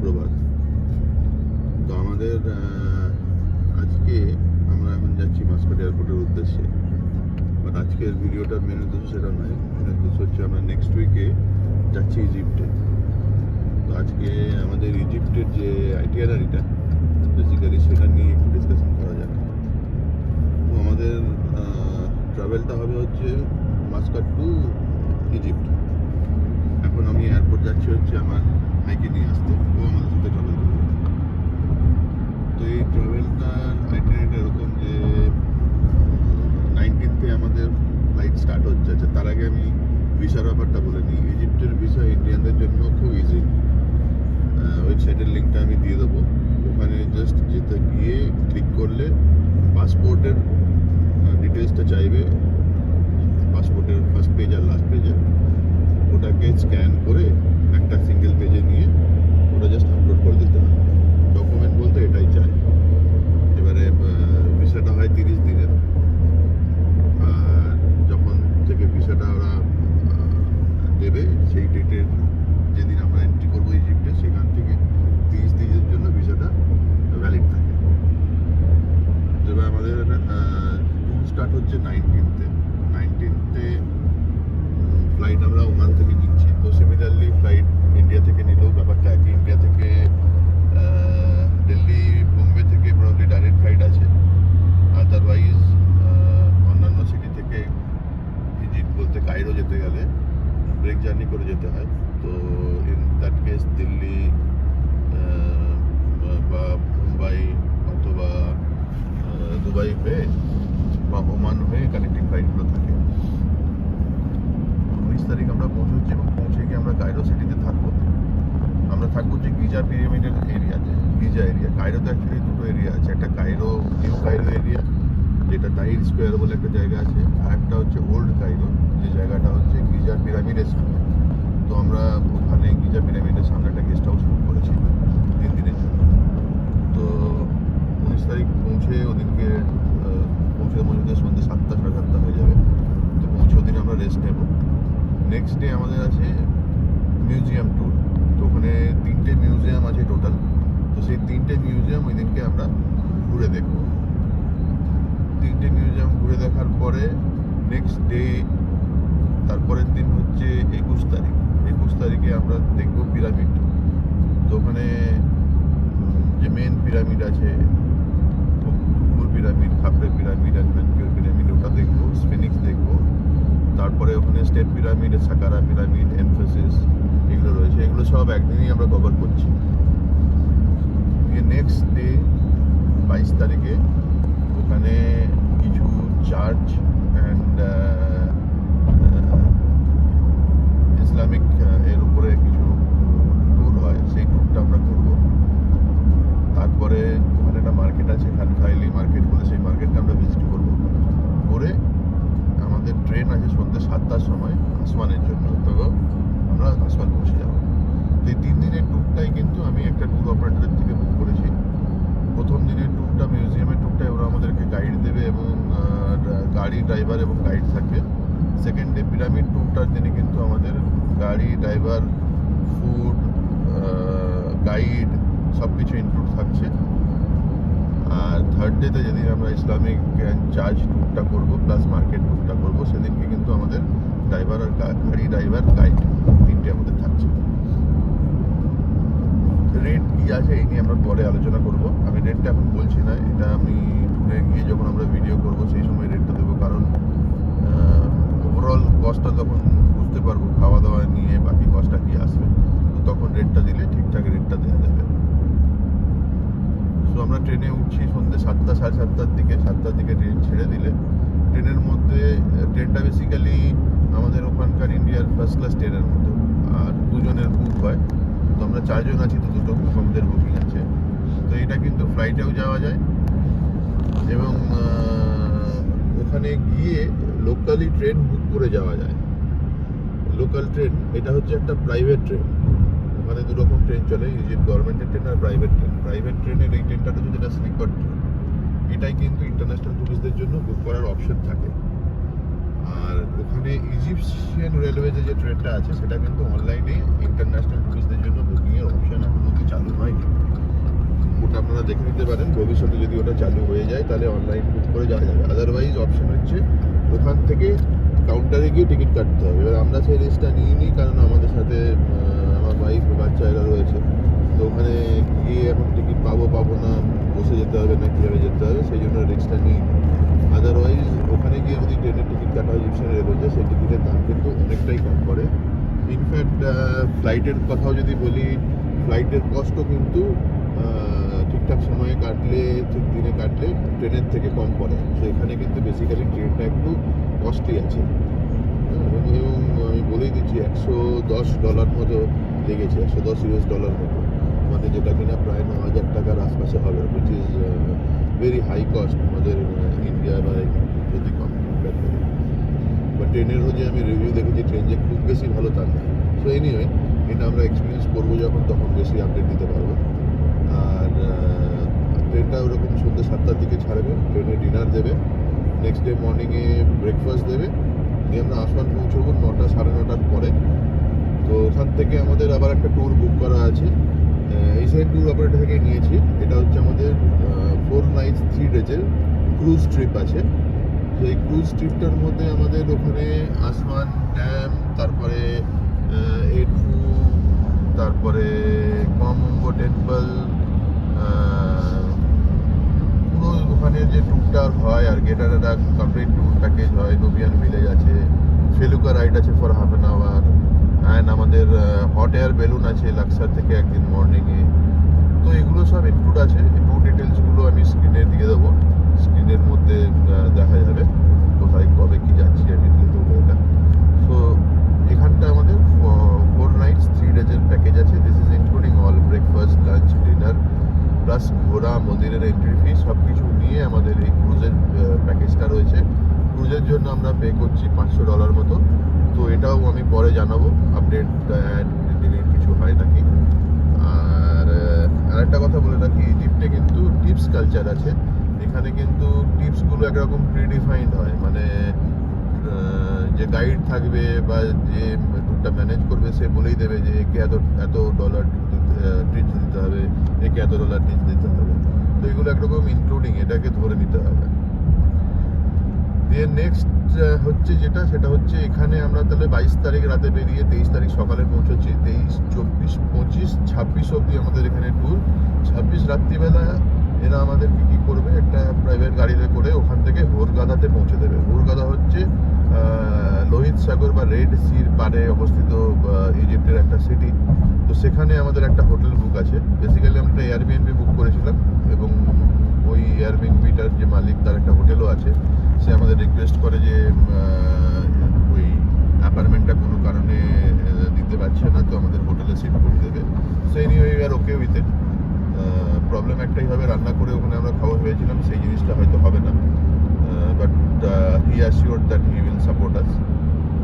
সুপ্রভাত তো আমাদের আজকে আমরা এখন যাচ্ছি মাস্কট এয়ারপোর্টের উদ্দেশ্যে। বাট আজকের ভিডিওটা মেন উদ্দেশ্য সেটা নয়, মেন উদ্দেশ্য হচ্ছে আমরা নেক্সট উইকে যাচ্ছি ইজিপ্টে তো আজকে আমাদের ইজিপ্টের যে আইটিআরআরিটা বেসিক্যালি সেটা নিয়ে একটু ডিসকাশন করা যাক তো আমাদের ট্রাভেলটা হবে হচ্ছে মাস্কাট টু ইজিপ্ট এখন আমি এয়ারপোর্ট যাচ্ছি হচ্ছে আমার ভাইকে নিয়ে আসতে ও আমাদের সাথে ট্রাভেল করবে তো এই ট্রাভেলটা আইটারেট এরকম যে নাইনটিনতে আমাদের ফ্লাইট স্টার্ট হচ্ছে আচ্ছা তার আগে আমি ভিসার ব্যাপারটা বলে নিই ইজিপ্টের ভিসা ইন্ডিয়ানদের জন্য খুব ইজি ওয়েবসাইটের লিঙ্কটা আমি দিয়ে দেবো ওখানে জাস্ট যেতে গিয়ে ক্লিক করলে পাসপোর্টের ডিটেলসটা চাইবে পাসপোর্টের ফার্স্ট পেজ আর লাস্ট পেজে ওটাকে স্ক্যান করে একটা সিঙ্গেল পেজে নিয়ে ওটা জাস্ট আপলোড করে দিতে হবে ডকুমেন্ট বলতে এটাই চাই এবারে ভিসাটা হয় তিরিশ দিনের আর যখন থেকে ভিসাটা ওরা আহ, দেবে সেই ডেটের যেদিন আমরা এন্ট্রি করব ইজিপ্টে সেখান থেকে তিরিশ দিনের জন্য ভিসাটা ভ্যালিড থাকে তবে আমাদের ট্যুর স্টার্ট হচ্ছে নাইনটিনতে নাইনটিনতে ফ্লাইট আমরা ওমান থেকে নিচ্ছি তো সিমিলারলি ফ্লাইট ইন্ডিয়া থেকে নিলেও ব্যাপারটা একই ইন্ডিয়া থেকে আহ, দিল্লি বোম্বে থেকে প্রবলি ডাইরেক্ট ফ্লাইট আছে আদারওয়াইজ অন্যান্য সিটি থেকে ইজিপ্ট বলতে কাইরো যেতে গেলে ব্রেক জার্নি করে যেতে হয় তো ইন দ্যাট কেস দিল্লি আহ, বা মুম্বাই অথবা দুবাই হয়ে বা ওমান হয়ে কানেক্টিং ফ্লাইটগুলো থাকে। উনিশ তারিখ আমরা পৌঁছচ্ছি এবং পৌঁছে গিয়ে আমরা কায়রো সিটিতে থাকব। আমরা থাকব যে গিজা পিরামিডের এরিয়াতে। Giza area. কায়রোতে অ্যাকচুয়ালি দুটো এরিয়া আছে। একটা কায়রো, নিউ কায়রো এরিয়া, যেটা তাহির স্কোয়ার বলে একটা জায়গা আছে, আর একটা হচ্ছে ওল্ড কায়রো। যে জায়গাটা হচ্ছে গিজা পিরামিডের সামনে তো আমরা ওখানে গিজা পিরামিডের সামনে একটা গেস্ট হাউস বুক করেছি তিন দিনের জন্য তো উনিশ তারিখ পৌঁছে ওদিনকে আহ, পৌঁছে পৌঁছতে সন্ধ্যে সাতটা সাড়ে সাতটা হয়ে যাবে তো পৌঁছে ওদিন আমরা রেস্ট নেব নেক্সট ডে আমাদের আছে মিউজিয়াম ট্যুর তো ওখানে তিনটে মিউজিয়াম আছে টোটাল তিনটে মিউজিয়াম ওই দিনকে আমরা ঘুরে দেখব। তিনটে মিউজিয়াম ঘুরে দেখার পরে নেক্সট ডে তারপরের দিন হচ্ছে একুশ তারিখ। একুশ তারিখে আমরা দেখব পিরামিড তো ওখানে যে মেন পিরামিড আছে pyramid Khafre pyramid Menkaure pyramid ওটা দেখব স্ফিনিক্স দেখব। তারপরে ওখানে step pyramid Saqqara pyramid Memphis এগুলো রয়েছে। এগুলো সব একদিনই আমরা কভার করছি নেক্সট ডে বাইশ তারিখে। ওখানে কিছু চার্চ অ্যান্ড ইসলামিক এর উপরে কিছু ট্যুর হয়, সেই ট্যুরটা আমরা করব। তারপরে ওখানে একটা মার্কেট আছে খানখাইলি মার্কেট বলে সেই মার্কেটটা আমরা ভিজিট করব। করে আমাদের ট্রেন আছে সন্ধ্যে সাতটার সময়, আসমানের জন্য। তো আমরা আসমান পৌঁছে যাব। এই তিন দিনের ট্যুরটাই কিন্তু আমি একটা ট্যুর অপারেটরের থেকে বুক করেছি। প্রথম দিনের ট্যুরটা, মিউজিয়ামের ট্যুরটাই ওরা আমাদেরকে গাইড দেবে এবং গাড়ি ড্রাইভার এবং গাইড থাকবে। সেকেন্ড ডে পিরামিড ট্যুরটার দিনে কিন্তু আমাদের গাড়ি ড্রাইভার ফুড গাইড সব কিছু ইনক্লুড থাকছে। আর থার্ড ডেতে যেদিন আমরা ইসলামিক চার্জ ট্যুরটা করব প্লাস মার্কেট ট্যুরটা করব, সেদিনকে কিন্তু আমাদের ড্রাইভার আর গাড়ি ড্রাইভার গাইড তিনটে আমাদের থাকছে। রেট কি আছে এই নিয়ে আমরা পরে আলোচনা করব। আমি রেটটা এখন বলছি না, এটা আমি গিয়ে যখন আমরা ভিডিও করব, সেই সময় রেটটা দেবো। কারণ ওভারঅল কস্টটা তখন বুঝতে পারব খাওয়া দাওয়া নিয়ে বাকি কস্টটা কি আসবে। তো তখন রেটটা দিলে ঠিকঠাক রেটটা দেওয়া যাবে। সো আমরা ট্রেনে উঠছি সন্ধ্যে সাতটা, সাড়ে সাতটার দিকে। সাতটার দিকে ট্রেন ছেড়ে দিলে ট্রেনের মধ্যে, ট্রেনটা বেসিক্যালি আমাদের ওখানকার ইন্ডিয়ার ফার্স্ট ক্লাস ট্রেনের মতো। আর দুজনের বুক হয়। তো আমরা চারজন আছি, তো দুটো আমাদের বুকিং আছে। তো এটা কিন্তু ফ্লাইটেও যাওয়া যায়। এবং ওখানে গিয়ে লোকালি ট্রেন বুক করে যাওয়া যায়। লোকাল ট্রেন এটা হচ্ছে একটা প্রাইভেট ট্রেন ওখানে দু রকম ট্রেন চলে ইজিপ্ট গভর্নমেন্টের ট্রেন আর প্রাইভেট ট্রেন প্রাইভেট ট্রেনের এই ট্রেনটা হচ্ছে যেটা স্লিপার ট্রেন এটাই কিন্তু ইন্টারন্যাশনাল টুরিস্টদের জন্য বুক করার অপশন থাকে। আর ওখানে ইজিপশিয়ান রেলওয়েজে যে ট্রেনটা আছে, সেটা কিন্তু অনলাইনে ইন্টারন্যাশনাল টুরিস্টদের জন্য বুকিংয়ের অপশন অব্দি চালু হয় ওটা আপনারা দেখে নিতে পারেন। ভবিষ্যতে যদি ওটা চালু হয়ে যায়, তাহলে অনলাইন বুক করে যাওয়া যাবে। আদারওয়াইজ অপশান হচ্ছে ওখান থেকে কাউন্টারে গিয়ে টিকিট কাটতে হবে। এবার আমরা সেই রিস্কটা নিই নি কারণ আমাদের সাথে আমার ওয়াইফ বাচ্চা এরা রয়েছে। তো ওখানে গিয়ে এখন টিকিট পাবো পাবো না, বসে যেতে হবে না কীভাবে যেতে হবে। সেই জন্য রিস্কটা নিই ওখানে গিয়ে যদি ট্রেনের টিকিট কাটা হয় ইপসন রেলওয়েতে সেই টিকিটের দাম কিন্তু অনেকটাই কম পড়ে। ইনফ্যাক্ট ফ্লাইটের কথাও যদি বলি ফ্লাইটের কস্টও কিন্তু ঠিকঠাক সময়ে কাটলে ঠিক দিনে কাটলে ট্রেনের থেকে কম পড়ে। তো এখানে কিন্তু বেসিক্যালি ট্রেনটা একটু কস্টলি আছে। হ্যাঁ, এবং আমি বলেই দিচ্ছি একশো দশ ডলার মতো লেগেছে একশো দশ ইউএস ডলার মতো। মানে যেটা কিনা প্রায় ন হাজার টাকার আশপাশে হবে which is very high cost আমাদের ইন্ডিয়া বা যদি করি বা ট্রেনেরও যে আমি রিভিউ দেখেছি ট্রেন যে খুব বেশি ভালো তার নয় সো এনিওয়ে এটা আমরা এক্সপিরিয়েন্স করব যখন, তখন বেশি আপডেট দিতে পারব। আর ট্রেনটা ওরকম সন্ধ্যে সাতটার দিকে ছাড়বে ট্রেনে ডিনার দেবে নেক্সট ডে মর্নিংয়ে ব্রেকফাস্ট দেবে। দিয়ে আমরা আসমান পৌঁছবো নটা সাড়ে নটার পরে। তো ওখান থেকে আমাদের আবার একটা ট্যুর বুক করা আছে। এই সাইড ট্যুর অপারেটর থেকে নিয়েছি। এটা হচ্ছে আমাদের ফোর নাইটস থ্রি ডেজের ক্রুজ ট্রিপ আছে। তো এই ক্রুজ ট্রিপটার মধ্যে আমাদের ওখানে আসমান ড্যাম তারপরে এডফু তারপরে কমম্ব টেম্পল পুরো ওখানে যে ট্যুরটা হয় আর কি এটার একটা কমপ্লিট ট্যুর প্যাকেজ হয় নোবিয়ান ভিলেজ আছে ফেলুকা রাইড আছে for half an hour and আমাদের হট এয়ার বেলুন আছে লাক্সার থেকে একদিন মর্নিংয়ে তো এগুলো সব ইনক্লুড আছে ট্যুর ডিটেলসগুলো আমি স্ক্রিনে দিয়ে দেবো। স্ক্রিনের মধ্যে দেখা যাবে কোথায় কবে কি যাচ্ছি আমি কিন্তু সো এখানটা আমাদের ফোর নাইটস থ্রি ডেজের প্যাকেজ আছে। This is including all breakfast lunch dinner plus ঘোরা, মন্দিরের এন্ট্রি ফি সব কিছু নিয়ে আমাদের এই ক্রুজের প্যাকেজটা রয়েছে। ক্রুজের জন্য আমরা পে করছি পাঁচশো ডলার মতো। তো এটাও আমি পরে জানাব। আপডেট ডিলিট কিছু হয় নাকি? আর আরেকটা কথা বলে রাখি ইজিপ্টে কিন্তু টিপস কালচার আছে। এখানে কিন্তু টিপসগুলো একরকম প্রিডিফাইন্ড হয়। মানে যে গাইড থাকবে বা যে ট্যুরটা ম্যানেজ করবে, সে বলেই দেবে যে একে এত এত ডলার টিপস দিতে হবে, একে এত ডলার টিপস দিতে হবে। তো এগুলো একরকম ইনক্লুডিং এটাকে ধরে নিতে হবে। দিয়ে নেক্সট হচ্ছে যেটা, সেটা হচ্ছে এখানে আমরা তাহলে বাইশ তারিখ রাতে বেরিয়ে তেইশ তারিখ সকালে পৌঁছচ্ছি তেইশ, চব্বিশ, পঁচিশ, ছাব্বিশ অবধি আমাদের এখানে ট্যুর ছাব্বিশ রাত্রিবেলা এরা আমাদের কি করবে? একটা প্রাইভেট গাড়িতে করে ওখান থেকে হোরগাদাতে পৌঁছে দেবে। হোরগাদা হচ্ছে লোহিত সাগর বা রেড সির পাড়ে অবস্থিত ইজিপ্টের একটা সিটি তো সেখানে আমাদের একটা হোটেল বুক আছে। বেসিক্যালি আমরা এয়ারবিএনবি বুক করেছিলাম এবং ওই এয়ারবিএনবিটার যে মালিক তার একটা হোটেলও আছে। সে আমাদের রিকোয়েস্ট করে যে ওই অ্যাপার্টমেন্টটা কোনো কারণে দিতে পারছে না, তো আমাদের হোটেলে সিট করে দেবে। সেই নিয়ে we are okay with it problem একটাই হবে, রান্না করে ওখানে আমরা খাওয়া হয়েছিলাম, সেই জিনিসটা হয়তো হবে না। But he assure that he will support us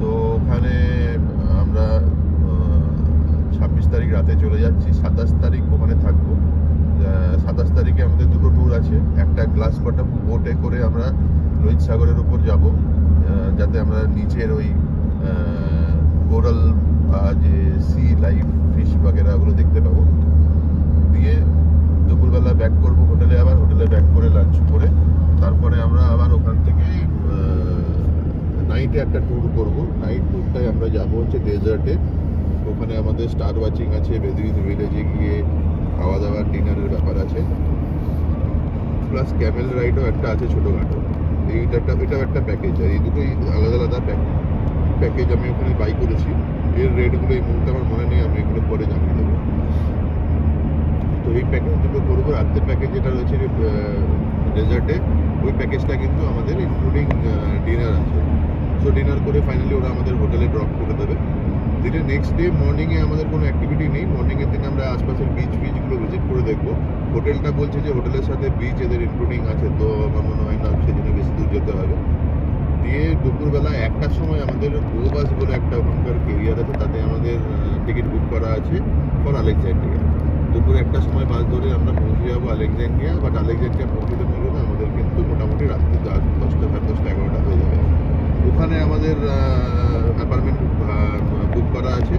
তো ওখানে আমরা ছাব্বিশ তারিখ রাতে চলে যাচ্ছি, সাতাশ তারিখ ওখানে থাকব। সাতাশ তারিখে আমাদের দুটো ট্যুর আছে, একটা গ্লাস বটম বোটে করে আমরা রোহিত সাগরের উপর যাব যাতে আমরা নিচের ওই কোরাল বা যে সি লাইফ ফিশ বাগেরা ওগুলো দেখতে পাবো। দিয়ে দুপুরবেলা ব্যাক করব হোটেলে আবার হোটেলে ব্যাক করে লাঞ্চ করে, তারপরে আমরা আবার ওখান থেকে নাইটে একটা ট্যুর করব। নাইট ট্যুরটায় আমরা যাব হচ্ছে ডেজার্টে ওখানে আমাদের স্টার ওয়াচিং আছে, বেদুইন ভিলেজে গিয়ে খাওয়া দাওয়ার ডিনারের ব্যাপার আছে। প্লাস ক্যামেল রাইডও একটা আছে ছোটোখাটো। এইটা একটা, এটাও একটা প্যাকেজ আর এই দুটোই আলাদা আলাদা প্যাকেজ আমি ওখানে বাই করেছি। এর রেটগুলো এই মুহূর্তে আমার মনে নেই, আমি এগুলো পরে জানিয়ে দেবো। তো এই প্যাকেজ দুটো করব রাত্রের প্যাকেজ যেটা রয়েছে ডেজার্টে ওই প্যাকেজটা কিন্তু আমাদের ইনক্লুডিং ডিনার আছে। সো ডিনার করে ফাইনালি ওরা আমাদের হোটেলে ড্রপ করে দেবে। দিনে নেক্সট ডে মর্নিংয়ে আমাদের কোনো অ্যাক্টিভিটি নেই। মর্নিংয়ের দিনে আমরা আশপাশের বিচ ফিচগুলো ভিজিট করে দেখব। হোটেলটা বলছে যে হোটেলের সাথে বিচ এদের ইনক্লুডিং আছে, তো আমার মনে হয় না সেজন্য বেশি দূর যেতে হবে। দিয়ে দুপুরবেলা একটার সময় আমাদের গো বাস বলে একটা ওখানকার কেরিয়ার আছে, তাতে আমাদের টিকিট বুক করা আছে ফর আলেকজান্ড্রিয়া দুপুর একটার সময় বাস ধরে আমরা পৌঁছে যাব আলেকজান্ড্রিয়া বাট আলেকজান্ড্রিয়া পৌঁছতে পৌঁছতে আমাদের কিন্তু মোটামুটি রাত্রি দশ- দশটা সাড়ে দশটা, এগারোটা হয়ে যাবে। ওখানে আমাদের অ্যাপার্টমেন্ট বুক করা আছে।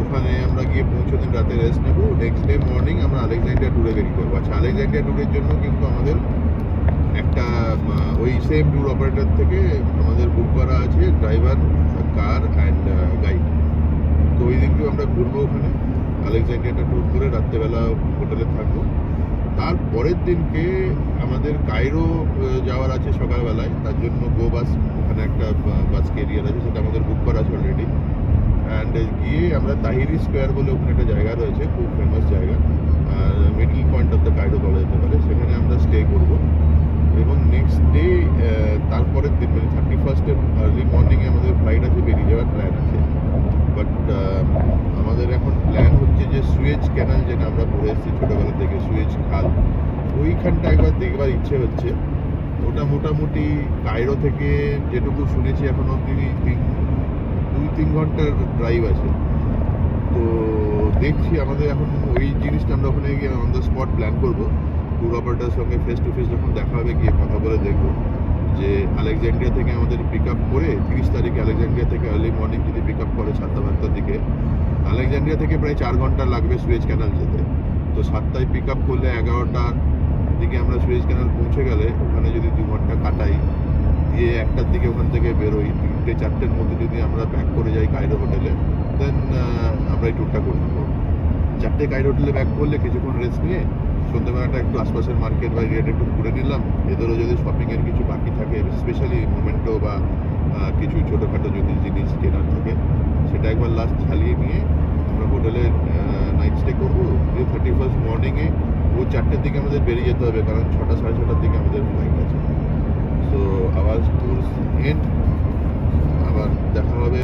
ওখানে আমরা গিয়ে পৌঁছে কিছু দিন রাতে রেস্ট নেব। নেক্সট ডে মর্নিং আমরা আলেকজান্ড্রিয়া ট্যুরে বেরিয়ে যাব আচ্ছা আলেকজান্ড্রিয়া ট্যুরের জন্য কিন্তু আমাদের একটা ওই সেম ট্যুর অপারেটর থেকে আমাদের বুক করা আছে ড্রাইভার কার অ্যান্ড গাইড তো ওই দিনকেও আমরা ঘুরবো ওখানে। আলেকজান্ড্রিয়াটা ট্যুর করে রাত্রেবেলা হোটেলে থাকব। তারপরের দিনকে আমাদের কায়রো যাওয়ার আছে সকালবেলায়। তার জন্য গো বাস ওখানে একটা বাস ক্যারিয়ার আছে, সেটা আমাদের বুক করা আছে অলরেডি অ্যান্ড গিয়ে আমরা তাহিরি স্কোয়ার বলে ওখানে একটা জায়গা রয়েছে, খুব ফেমাস জায়গা। Middle point of the Cairo বলা যেতে পারে, সেখানে আমরা স্টে করব। এবং নেক্সট ডে তারপরের দিন মানে থার্টি ফার্স্টের আর্লি মর্নিংয়ে আমাদের ফ্লাইট আছে, বেরিয়ে যাওয়ার প্ল্যান আছে। বাট আমাদের এখন প্ল্যান হচ্ছে যে সুয়েজ ক্যানাল যেটা আমরা পড়ে এসেছি ছোটোবেলা থেকে সুয়েজ খাল ওইখানটা একবার দেখবার ইচ্ছে হচ্ছে। ওটা মোটামুটি কায়রো থেকে যেটুকু শুনেছি এখন অব্দি তিন, দুই, তিন ঘণ্টার ড্রাইভ আছে। তো দেখছি আমাদের এখন ওই জিনিসটা আমরা ওখানে গিয়ে অন দ্য স্পট প্ল্যান করব। ট্যুর অপারেটার সঙ্গে ফেস টু ফেস যখন দেখা হবে, গিয়ে কথা বলে দেখব। যে আলেকজান্ড্রিয়া থেকে আমাদের পিক আপ করে তিরিশ তারিখে আলেকজান্ড্রিয়া থেকে আর্লি মর্নিং যদি পিক আপ করে সাতটা সাতটার দিকে আলেকজান্ড্রিয়া থেকে প্রায় চার ঘণ্টা লাগবে সুয়েজ ক্যানাল যেতে। তো সাতটায় পিক আপ করলে এগারোটার দিকে আমরা সুয়েজ ক্যানাল পৌঁছে গেলে ওখানে যদি দু ঘণ্টা কাটাই, দিয়ে একটার দিকে ওখান থেকে বেরোই, তিনটে চারটের মধ্যে যদি আমরা ব্যাক করে যাই কায়রো হোটেলে দেন আমরা এই ট্যুরটা করে নেব। চারটে কায়রো হোটেলে ব্যাক করলে কিছুক্ষণ রেস্ট নিয়ে সন্ধ্যেবেলাটা একটু আশপাশের মার্কেট বা এরিয়াটা একটু ঘুরে নিলাম। এদেরও যদি শপিংয়ের কিছু বাকি থাকে স্পেশালি মোমেন্টো বা কিছু ছোটোখাটো যদি জিনিস কেনার থাকে, সেটা একবার লাস্ট ছালিয়ে নিয়ে আমরা হোটেলে নাইট স্টে করব। দিয়ে থার্টি ফার্স্ট মর্নিংয়ে ও চারটের দিকে আমাদের বেরিয়ে যেতে হবে, কারণ ছটা, সাড়ে ছটার দিকে আমাদের ফ্লাইট আছে। সো আবার ট্যুর এন্ড আবার দেখা হবে।